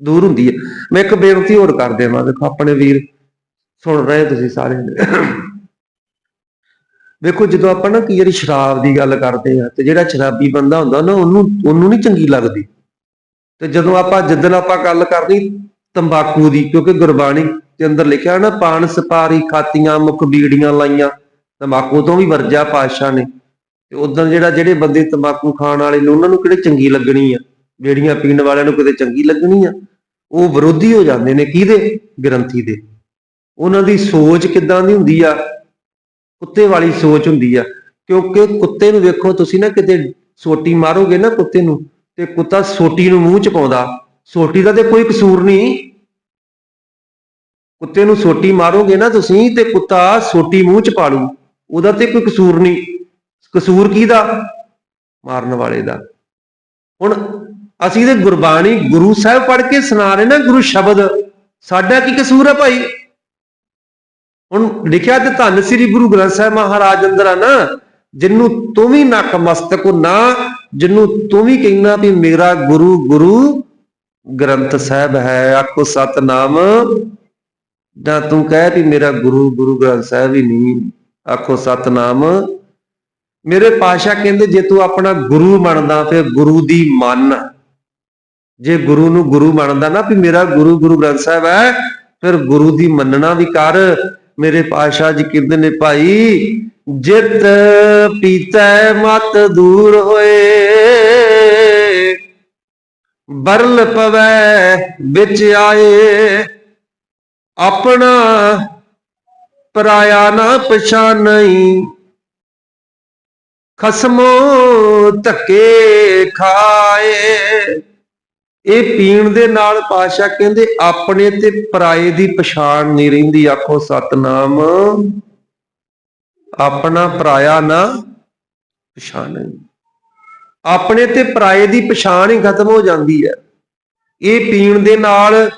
ਦੂਰ ਹੁੰਦੀ ਹੈ। ਮੈਂ ਇੱਕ ਬੇਨਤੀ ਹੋਰ ਕਰ ਦੇਵਾਂ, ਦੇਖੋ ਆਪਣੇ ਵੀਰ ਸੁਣ ਰਹੇ ਤੁਸੀਂ ਸਾਰੇ ਵੇਖੋ ਜਦੋਂ ਆਪਾਂ ਨਾ ਕਈ ਵਾਰੀ ਸ਼ਰਾਬ ਦੀ ਗੱਲ ਕਰਦੇ ਆ ਤੇ ਜਿਹੜਾ ਸ਼ਰਾਬੀ ਬੰਦਾ ਹੁੰਦਾ ਨਾ, ਉਹਨੂੰ ਉਹਨੂੰ ਨਹੀਂ ਚੰਗੀ ਲੱਗਦੀ। ਤੇ ਜਦੋਂ ਆਪਾਂ ਜਿੱਦਣ ਆਪਾਂ ਗੱਲ ਕਰਨੀ ਤੰਬਾਕੂ ਦੀ, ਕਿਉਂਕਿ ਗੁਰਬਾਣੀ ਦੇ ਅੰਦਰ ਲਿਖਿਆ ਨਾ, ਪਾਨ ਸਪਾਰੀ ਖਾਤੀਆਂ, ਮੁਖ ਬੀੜੀਆਂ ਲਾਈਆਂ। ਤੰਬਾਕੂ ਤੋਂ ਵੀ ਵਰਜਾ ਪਾਤਸ਼ਾਹ ਨੇ। ਤੇ ਉਦੋਂ ਜਿਹੜਾ, ਜਿਹੜੇ ਬੰਦੇ ਤੰਬਾਕੂ ਖਾਣ ਵਾਲੇ ਨੇ, ਉਹਨਾਂ ਨੂੰ ਕਿਹੜੇ ਚੰਗੀ ਲੱਗਣੀ ਆ? ਬੀੜੀਆਂ ਪੀਣ ਵਾਲਿਆਂ ਨੂੰ ਕਿਤੇ ਚੰਗੀ ਲੱਗਣੀ ਆ? ਉਹ ਵਿਰੋਧੀ ਹੋ ਜਾਂਦੇ ਨੇ ਕਿਹਦੇ? ਗ੍ਰੰਥੀ ਦੇ। ਉਹਨਾਂ ਦੀ ਸੋਚ ਕਿੱਦਾਂ ਦੀ ਹੁੰਦੀ ਆ? ਕੁੱਤੇ ਵਾਲੀ ਸੋਚ ਹੁੰਦੀ ਆ। ਕਿਉਂਕਿ ਕੁੱਤੇ ਨੂੰ ਵੇਖੋ, ਤੁਸੀਂ ਨਾ ਕਿਤੇ ਸੋਟੀ ਮਾਰੋਗੇ ਨਾ ਕੁੱਤੇ ਨੂੰ, ਤੇ ਕੁੱਤਾ ਸੋਟੀ ਨੂੰ ਮੂੰਹ ਚ ਪਾਉਂਦਾ। ਸੋਟੀ ਦਾ ਤੇ ਕੋਈ ਕਸੂਰ ਨਹੀਂ। ਕੁੱਤੇ ਨੂੰ ਸੋਟੀ ਮਾਰੋਗੇ ਨਾ ਤੁਸੀਂ ਤੇ ਕੁੱਤਾ ਸੋਟੀ ਮੂੰਹ ਚ ਪਾ ਲੂ। ਉਹਦਾ ਤੇ ਕੋਈ ਕਸੂਰ ਨਹੀਂ। ਕਸੂਰ ਕਿਹਦਾ? ਮਾਰਨ ਵਾਲੇ ਦਾ। ਹੁਣ ਅਸੀਂ ਤੇ ਗੁਰਬਾਣੀ ਗੁਰੂ ਸਾਹਿਬ ਪੜ੍ਹ ਕੇ ਸੁਣਾ ਰਹੇ ਨਾ ਗੁਰੂ ਸ਼ਬਦ, ਸਾਡਾ ਕੀ ਕਸੂਰ ਹੈ ਭਾਈ? ਹੁਣ ਲਿਖਿਆ ਤੇ ਧੰਨ ਸ੍ਰੀ ਗੁਰੂ ਗ੍ਰੰਥ ਸਾਹਿਬ ਮਹਾਰਾਜ ਅੰਦਰ ਆ ਨਾ, ਜਿੰਨੂੰ ਤੂੰ ਵੀ ਨਕ ਮਸਤਕ ਨਾ, ਜਿੰਨੂੰ ਤੂੰ ਵੀ ਕਹਿਣਾ ਵੀ ਮੇਰਾ ਗੁਰੂ ਗੁਰੂ ਗ੍ਰੰਥ ਸਾਹਿਬ ਹੈ, ਆਖੋ ਸਤਨਾਮ। ਜਾਂ ਤੂੰ ਕਹਿ ਵੀ ਮੇਰਾ ਗੁਰੂ ਗੁਰੂ ਗ੍ਰੰਥ ਸਾਹਿਬ ਹੀ ਨਹੀਂ, ਆਖੋ ਸਤਨਾਮ। ਮੇਰੇ ਪਾਸ਼ਾ ਕਹਿੰਦੇ, ਜੇ ਤੂੰ ਆਪਣਾ ਗੁਰੂ ਮੰਨਦਾ ਫਿਰ ਗੁਰੂ ਦੀ ਮੰਨ। ਜੇ ਗੁਰੂ ਨੂੰ ਗੁਰੂ ਮੰਨਦਾ ਨਾ, ਵੀ ਮੇਰਾ ਗੁਰੂ ਗੁਰੂ ਗ੍ਰੰਥ ਸਾਹਿਬ ਹੈ, ਫਿਰ ਗੁਰੂ ਦੀ ਮੰਨਣਾ ਵੀ ਕਰ। ਮੇਰੇ ਪਾਸ਼ਾ ਜੀ ਕਹਿੰਦੇ ਨੇ, ਭਾਈ, ਜਿਤ ਪੀਤੈ ਮਤ ਦੂਰ ਹੋਏ। ਬਰਲ ਪਵੈ, ਵਿੱਚ ਆਏ। ਆਪਣਾ ਪਰਾਇਆ ਨਾ ਪਛਾਨਈ। ਖਸਮੋ ਧੱਕੇ ਖਾਏ। ਇਹ ਪੀਣ ਦੇ ਨਾਲ ਪਾਸ਼ਾ ਕਹਿੰਦੇ, ਆਪਣੇ ਤੇ ਪਰਾਏ ਦੀ ਪਛਾਣ ਨਹੀਂ ਰਹਿੰਦੀ, ਆਖੋ ਸਤਨਾਮ। ਆਪਣਾ ਪਰਾਇਆ ਨਾ ਪਛਾਣੇ ਆਪਣੇ ਤੇ ਪਰਾਏ ਦੀ ਪਛਾਣ ਹੀ ਖਤਮ ਹੋ ਜਾਂਦੀ ਹੈ। ਇਹ ਪੀਣ ਦੇ ਨਾਲ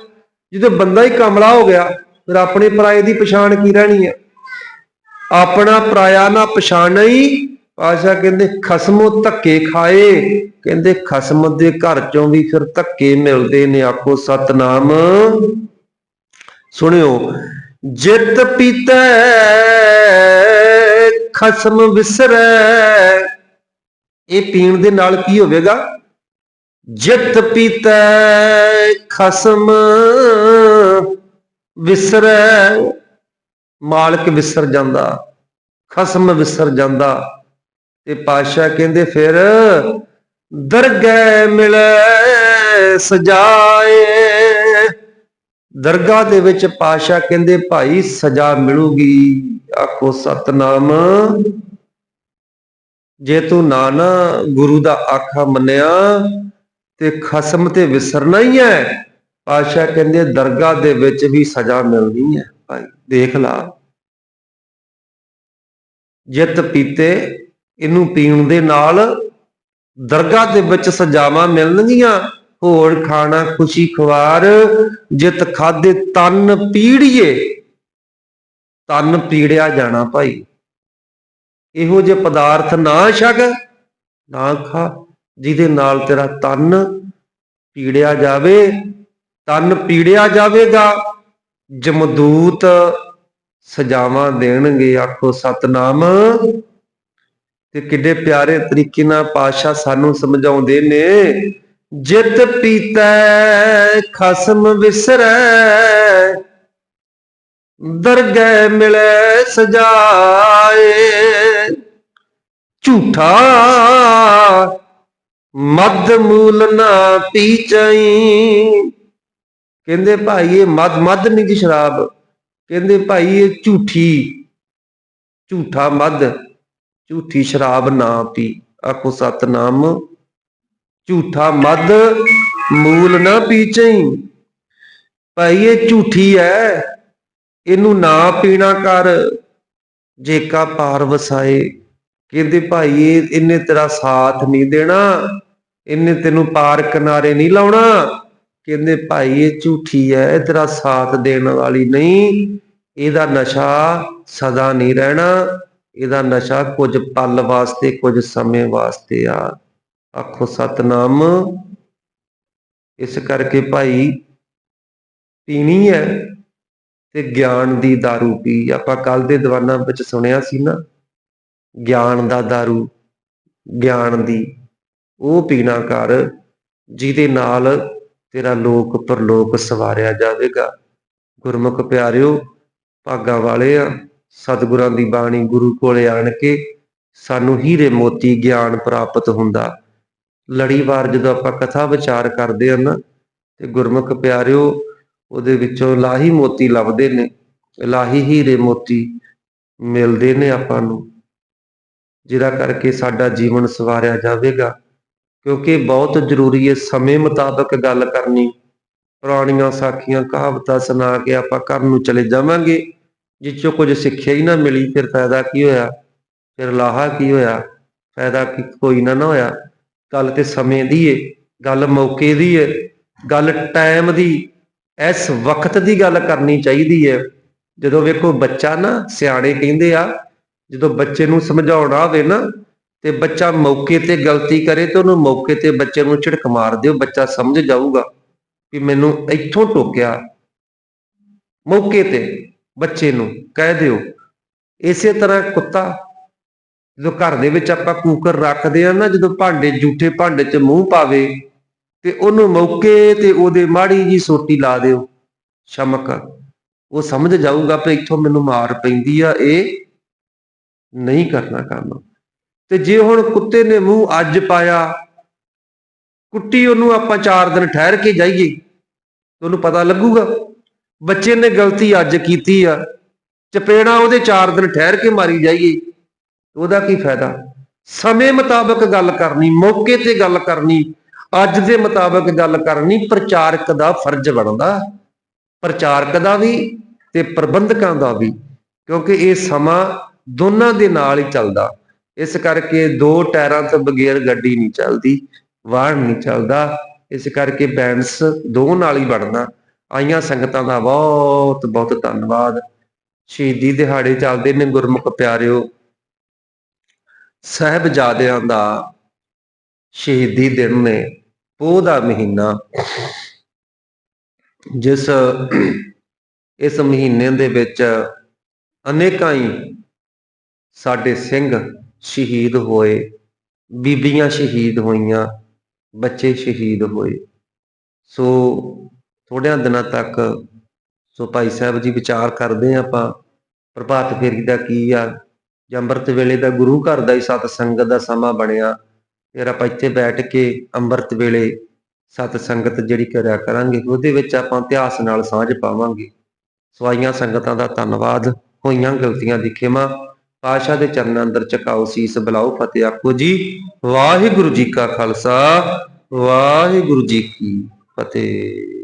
ਜਦੋਂ ਬੰਦਾ ਹੀ ਕਮਲਾ ਹੋ ਗਿਆ, ਫਿਰ ਆਪਣੇ ਪਰਾਏ ਦੀ ਪਛਾਣ ਕੀ ਰਹਿਣੀ ਹੈ? ਆਪਣਾ ਪਰਾਇਆ ਨਾ ਪਛਾਣਾ ਹੀ। ਪਾਸ਼ਾ ਕਹਿੰਦੇ, ਖਸਮੋ ਧੱਕੇ ਖਾਏ। ਕਹਿੰਦੇ, ਖਸਮ ਦੇ ਘਰ ਚੋਂ ਵੀ ਫਿਰ ਧੱਕੇ ਮਿਲਦੇ ਨੇ ਆਖੋ ਸਤਨਾਮ। ਸੁਣਿਓ, ਜਿਤ ਪੀਤੈ, ਖਸਮ ਵਿਸਰੈ। ਇਹ ਪੀਣ ਦੇ ਨਾਲ ਕੀ ਹੋਵੇਗਾ? ਜਿਤ ਪੀਤੈ ਖਸਮ, ਵਿਸਰੈ। ਮਾਲਕ ਵਿਸਰ ਜਾਂਦਾ, ਖਸਮ ਵਿਸਰ ਜਾਂਦਾ। ਤੇ ਪਾਸ਼ਾ ਕਹਿੰਦੇ ਫਿਰ, ਦਰਗਹਿ ਮਿਲੈ ਸਜਾਏ। ਦਰਗਾਹ ਦੇ ਵਿੱਚ ਪਾਸ਼ਾ ਕਹਿੰਦੇ, ਭਾਈ, ਸਜ਼ਾ ਮਿਲੂਗੀ। ਆਖੋ ਸਤਨਾਮ। ਜੇ ਤੂੰ ਨਾ ਗੁਰੂ ਦਾ ਆਖਾ ਮੰਨਿਆ ਤੇ ਖਸਮ ਤੇ ਵਿਸਰਨਾ ਹੀ ਹੈ। ਪਾਸ਼ਾ ਕਹਿੰਦੇ, ਦਰਗਾਹ ਦੇ ਵਿੱਚ ਵੀ ਸਜ਼ਾ ਮਿਲਣੀ ਹੈ ਭਾਈ, ਦੇਖ ਲਾ। ਜਿੱਤ ਪੀਤੇ, ਇਹਨੂੰ ਪੀਣ ਦੇ ਨਾਲ ਦਰਗਾਹ ਦੇ ਵਿੱਚ ਸਜ਼ਾਵਾਂ ਮਿਲਣਗੀਆਂ। ਹੋਰ ਖਾਣਾ ਖੁਸ਼ੀ ਖਵਾਰ ਜਿਤ ਖਾਦੇ ਤਨ ਪੀੜੀਏ। ਤਨ ਪੀੜਿਆ ਜਾਣਾ ਭਾਈ। ਇਹੋ ਜਿਹੇ ਪਦਾਰਥ ਨਾ ਛਕ, ਨਾ ਖਾ, ਜਿਹਦੇ ਨਾਲ ਤੇਰਾ ਤਨ ਪੀੜਿਆ ਜਾਵੇ, ਤਨ ਪੀੜਿਆ ਜਾਵੇਗਾ, ਜਮਦੂਤ ਸਜਾਵਾਂ ਦੇਣਗੇ ਆਖੋ ਸਤਨਾਮ। ਤੇ ਕਿੱਡੇ ਪਿਆਰੇ ਤਰੀਕੇ ਨਾਲ ਪਾਸ਼ਾ ਸਾਨੂੰ ਸਮਝਾਉਂਦੇ ਨੇ, ਜਿਤ ਪੀਤੈ, ਖਸਮ ਵਿਸਰੈ ਦਰਗਹਿ ਮਿਲੈ ਸਜਾਏ। ਝੂਠਾ ਮਦ ਮੂਲ ਨਾ ਪੀਚਈ ਕਹਿੰਦੇ ਭਾਈ ਇਹ ਮਦ ਮਦ ਨਹੀਂ ਜੀ ਸ਼ਰਾਬ। ਕਹਿੰਦੇ ਭਾਈ ਇਹ ਝੂਠੀ, ਝੂਠਾ ਮਦ ਝੂਠੀ ਸ਼ਰਾਬ ਨਾ ਪੀ। ਆਖੋ ਸਤਨਾਮ, ਝੂਠਾ ਮਦ ਮੂਲ ਨਾ ਪੀਚਈ ਭਾਈ ਇਹ ਝੂਠੀ ਹੈ। ਇਹਨੂੰ ਨਾ ਪੀਣਾ ਕਰ। ਜੇਕਾ ਪਾਰ ਵਸਾਏ, ਕਹਿੰਦੇ ਭਾਈ ਇਹਨੇ ਤੇਰਾ ਸਾਥ ਨਹੀਂ ਦੇਣਾ। ਇਹਨੇ ਤੈਨੂੰ ਪਾਰ ਕਿਨਾਰੇ ਨਹੀਂ ਲਾਉਣਾ। ਕਹਿੰਦੇ ਭਾਈ, ਇਹ ਝੂਠੀ ਹੈ ਇਹ ਤੇਰਾ ਸਾਥ ਦੇਣ ਵਾਲੀ ਨਹੀਂ। ਇਹਦਾ ਨਸ਼ਾ ਸਦਾ ਨਹੀਂ ਰਹਿਣਾ। ਇਹਦਾ ਨਸ਼ਾ ਕੁਝ ਪਲ ਵਾਸਤੇ, ਕੁਝ ਸਮੇਂ ਵਾਸਤੇ ਆ। ਆਖੋ, ਸਤਨਾਮ, ਇਸ ਕਰਕੇ ਭਾਈ, ਪੀਣੀ ਹੈ ਤੇ ਗਿਆਨ ਦੀ दारू ਪੀ ਆਪਾਂ ਕੱਲ ਦੇ ਦੀਵਾਨਾਂ ਵਿੱਚ ਸੁਣਿਆ ਸੀ ਨਾ ਗਿਆਨ ਦਾ दारू ਗਿਆਨ ਦੀ ਉਹ ਪੀਣਾ ਕਰ ਜਿਹਦੇ ਨਾਲ ਤੇਰਾ ਲੋਕ ਪਰਲੋਕ ਸਵਾਰਿਆ ਜਾਵੇਗਾ ਗੁਰਮੁਖ ਪਿਆਰਿਓ ਭਾਗਾ ਵਾਲੇ ਆ ਸਤਿਗੁਰਾਂ ਦੀ ਬਾਣੀ ਗੁਰੂ ਕੋਲੇ ਆਣ ਕੇ ਸਾਨੂੰ ਹੀਰੇ ਮੋਤੀ ਗਿਆਨ ਪ੍ਰਾਪਤ ਹੁੰਦਾ ਲੜੀਵਾਰ ਜਦੋਂ ਆਪਾਂ ਕਥਾ ਵਿਚਾਰ ਕਰਦੇ ਹਾਂ ਨਾ ਤੇ ਗੁਰਮੁਖ ਪਿਆਰਿਓ ਉਹਦੇ ਵਿੱਚੋਂ ਲਾਹੀ ਮੋਤੀ ਲੱਭਦੇ ਨੇ, ਲਾਹੀ ਹੀਰੇ ਮੋਤੀ ਮਿਲਦੇ ਨੇ ਆਪਾਂ ਨੂੰ। ਜਿਹਦਾ ਕਰਕੇ ਸਾਡਾ ਜੀਵਨ ਸਵਾਰਿਆ ਜਾਵੇਗਾ। ਕਿਉਂਕਿ ਬਹੁਤ ਜ਼ਰੂਰੀ ਹੈ ਸਮੇਂ ਮੁਤਾਬਕ ਗੱਲ ਕਰਨੀ। ਪੁਰਾਣੀਆਂ ਸਾਖੀਆਂ ਕਹਾਵਤਾਂ ਸੁਣਾ ਕੇ ਆਪਾਂ ਘਰ ਨੂੰ ਚਲੇ ਜਾਵਾਂਗੇ। ਜਿਸ ਚੋਂ ਕੁਝ ਸਿੱਖਿਆ ਹੀ ਨਾ ਮਿਲੀ, ਫਿਰ ਫਾਇਦਾ ਕੀ ਹੋਇਆ? ਫਿਰ ਲਾਹਾ ਕੀ ਹੋਇਆ? ਫਾਇਦਾ ਕੀ ਕੋਈ ਨਾ ਨਾ ਹੋਇਆ। ਗੱਲ ਤੇ ਸਮੇਂ ਦੀ ਏ, ਗੱਲ ਮੌਕੇ ਦੀ ਏ, ਗੱਲ ਟਾਈਮ ਦੀ। ਇਸ ਵਕਤ ਦੀ ਗੱਲ ਕਰਨੀ ਚਾਹੀਦੀ ਹੈ। ਜਦੋਂ ਵੇਖੋ ਬੱਚਾ ਨਾ ਸਿਆਣੇ ਕਹਿੰਦੇ ਆ, ਜਦੋਂ ਬੱਚੇ ਨੂੰ ਸਮਝਾਉਣਾ ਹੋਵੇ ਨਾ, ਤੇ ਬੱਚਾ ਮੌਕੇ ਤੇ ਗਲਤੀ ਕਰੇ ਤੇ ਉਹਨੂੰ ਮੌਕੇ ਤੇ ਬੱਚੇ ਨੂੰ ਝਿੜਕ ਮਾਰ ਦਿਓ, ਬੱਚਾ ਸਮਝ ਜਾਊਗਾ ਕਿ ਮੈਨੂੰ ਇੱਥੋਂ ਟੋਕਿਆ। ਮੌਕੇ ਤੇ ਬੱਚੇ ਨੂੰ ਕਹਿ ਦਿਓ। ਇਸੇ ਤਰ੍ਹਾਂ ਕੁੱਤਾ, ਜਦੋਂ ਘਰ ਦੇ ਵਿੱਚ ਆਪਾਂ ਕੂਕਰ ਰੱਖਦੇ ਆ ਨਾ, ਜਦੋਂ ਭਾਂਡੇ ਝੂਠੇ ਭਾਂਡੇ 'ਚ ਮੂੰਹ ਪਾਵੇ ਤੇ ਉਹਨੂੰ ਮੌਕੇ ਤੇ ਉਹਦੇ ਮਾੜੀ ਜੀ ਸੋਟੀ ਲਾ ਦਿਓ, ਸ਼ਮਕ। ਉਹ ਸਮਝ ਜਾਊਗਾ ਕਿ ਇੱਥੋਂ ਮੈਨੂੰ ਮਾਰ ਪੈਂਦੀ ਆ, ਇਹ ਨਹੀਂ ਕਰਨਾ ਕੰਮ। ਤੇ ਜੇ ਹੁਣ ਕੁੱਤੇ ਨੇ ਮੂੰਹ ਅੱਜ ਪਾਇਆ, ਕੁੱਟੀ ਉਹਨੂੰ ਆਪਾਂ 4 ਦਿਨ ਠਹਿਰ ਕੇ ਜਾਈਏ, ਤੇ ਉਹਨੂੰ ਪਤਾ ਲੱਗੂਗਾ, ਬੱਚੇ ਨੇ ਗਲਤੀ ਅੱਜ ਕੀਤੀ ਆ, ਚਪੇੜਾ ਉਹਦੇ 4 ਦਿਨ ਠਹਿਰ ਕੇ ਮਾਰੀ ਜਾਈਏ, ਉਹਦਾ ਕੀ ਫਾਇਦਾ? ਸਮੇਂ ਮੁਤਾਬਕ ਗੱਲ ਕਰਨੀ, ਮੌਕੇ ਤੇ ਗੱਲ ਕਰਨੀ ਅੱਜ ਦੇ ਮੁਤਾਬਕ ਗੱਲ ਕਰਨੀ ਪ੍ਰਚਾਰਕ ਦਾ ਫਰਜ਼ ਬਣਦਾ, ਪ੍ਰਚਾਰਕ ਦਾ ਵੀ ਤੇ ਪ੍ਰਬੰਧਕਾਂ ਦਾ ਵੀ, ਕਿਉਂਕਿ ਇਹ ਸਮਾਂ ਦੋਨਾਂ ਦੇ ਨਾਲ ਹੀ ਚੱਲਦਾ। ਇਸ ਕਰਕੇ ਦੋ ਟਾਇਰਾਂ ਤੋਂ ਬਗੈਰ ਗੱਡੀ ਨਹੀਂ ਚੱਲਦੀ, ਵਾਹਨ ਨਹੀਂ ਚੱਲਦਾ, ਇਸ ਕਰਕੇ ਬੈਂਸ ਦੋ ਨਾਲ ਹੀ ਬਣਨਾ। ਆਈਆਂ ਸੰਗਤਾਂ ਦਾ ਬਹੁਤ ਬਹੁਤ ਧੰਨਵਾਦ। ਸ਼ਹੀਦੀ ਦਿਹਾੜੇ ਚੱਲਦੇ ਨੇ ਗੁਰਮੁਖ ਪਿਆਰਿਓ। ਸਾਹਿਬਜ਼ਾਦਿਆਂ ਦਾ ਸ਼ਹੀਦੀ ਦਿਨ ਨੇ, ਪੋਹ ਦਾ ਮਹੀਨਾ। ਜਿਸ ਇਸ ਮਹੀਨੇ ਦੇ ਵਿੱਚ ਅਨੇਕਾਂ ਹੀ ਸਾਡੇ ਸਿੰਘ ਸ਼ਹੀਦ ਹੋਏ, ਬੀਬੀਆਂ ਸ਼ਹੀਦ ਹੋਈਆਂ, ਬੱਚੇ ਸ਼ਹੀਦ ਹੋਏ। ਸੋ ਥੋੜਿਆਂ ਦਿਨਾਂ ਤੱਕ, ਸੋ ਭਾਈ ਸਾਹਿਬ ਜੀ ਵਿਚਾਰ ਕਰਦੇ ਆ ਆਪਾਂ, ਪ੍ਰਭਾਤ ਫੇਰੀ ਦਾ ਕੀ ਆ, ਜਾਂ ਅੰਮ੍ਰਿਤ ਵੇਲੇ ਦਾ ਗੁਰੂ ਘਰ ਦਾ ਹੀ ਸਤ ਸੰਗਤ ਦਾ ਸਮਾਂ ਬਣਿਆ। ਫਿਰ ਆਪਾਂ ਇੱਥੇ ਬੈਠ ਕੇ ਅੰਮ੍ਰਿਤ ਵੇਲੇ ਸਤ ਸੰਗਤ ਜਿਹੜੀ ਕਰਿਆ ਕਰਾਂਗੇ, ਉਹਦੇ ਵਿੱਚ ਆਪਾਂ ਇਤਿਹਾਸ ਨਾਲ ਸਾਂਝ ਪਾਵਾਂਗੇ। ਸਵਾਈਆਂ ਸੰਗਤਾਂ ਦਾ ਧੰਨਵਾਦ, ਹੋਈਆਂ ਗਲਤੀਆਂ ਦੀ ਖਿਮਾ ਪਾਸ਼ਾ ਦੇ ਚਰਨਾਂ ਅੰਦਰ ਝੁਕਾਓ ਸੀਸ, ਬਲਾਓ ਫਤਿਹ ਆਖੋ ਜੀ। ਵਾਹਿਗੁਰੂ ਜੀ ਕਾ ਖਾਲਸਾ, ਵਾਹਿਗੁਰੂ ਜੀ ਕੀ ਫਤਿਹ।